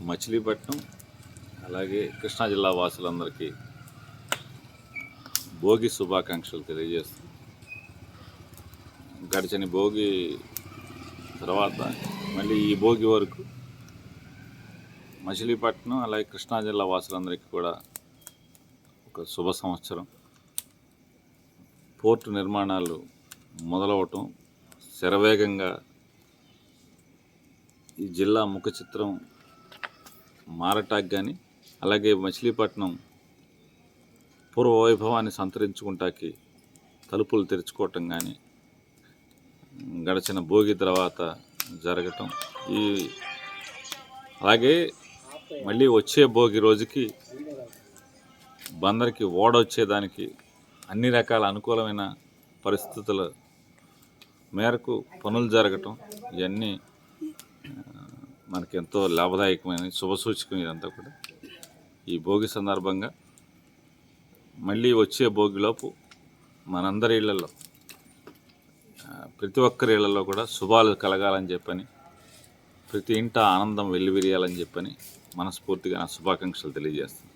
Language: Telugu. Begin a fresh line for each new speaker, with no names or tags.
మచిలీపట్నం అలాగే కృష్ణా జిల్లా వాసులందరికీ భోగి శుభాకాంక్షలు తెలియజేస్తూ గడిచిన భోగి తర్వాత మళ్ళీ ఈ భోగి వరకు మచిలీపట్నం అలాగే కృష్ణా జిల్లా వాసులందరికీ కూడా ఒక శుభ సంవత్సరం. పోర్టు నిర్మాణాలు మొదలవటం శరవేగంగా ఈ జిల్లా ముఖ చిత్రం మారటానికి కానీ అలాగే మచిలీపట్నం పూర్వ వైభవాన్ని సంతరించుకుంటాకి తలుపులు తెరుచుకోవటం కానీ గడిచిన భోగి తర్వాత జరగటం ఈ అలాగే మళ్ళీ వచ్చే భోగి రోజుకి బందరికి ఓడ వచ్చేదానికి అన్ని రకాల అనుకూలమైన పరిస్థితుల మేరకు పనులు జరగటం ఇవన్నీ మనకి ఎంతో లాభదాయకమైన శుభసూచకం ఇదంతా కూడా. ఈ భోగి సందర్భంగా మళ్ళీ వచ్చే భోగిలోపు మనందరి ఇళ్ళలో ప్రతి ఒక్కరి ఇళ్ళలో కూడా శుభాలు కలగాలని చెప్పని ప్రతి ఇంట ఆనందం వెల్లివిరియాలని చెప్పని మనస్ఫూర్తిగా నా శుభాకాంక్షలు తెలియజేస్తాను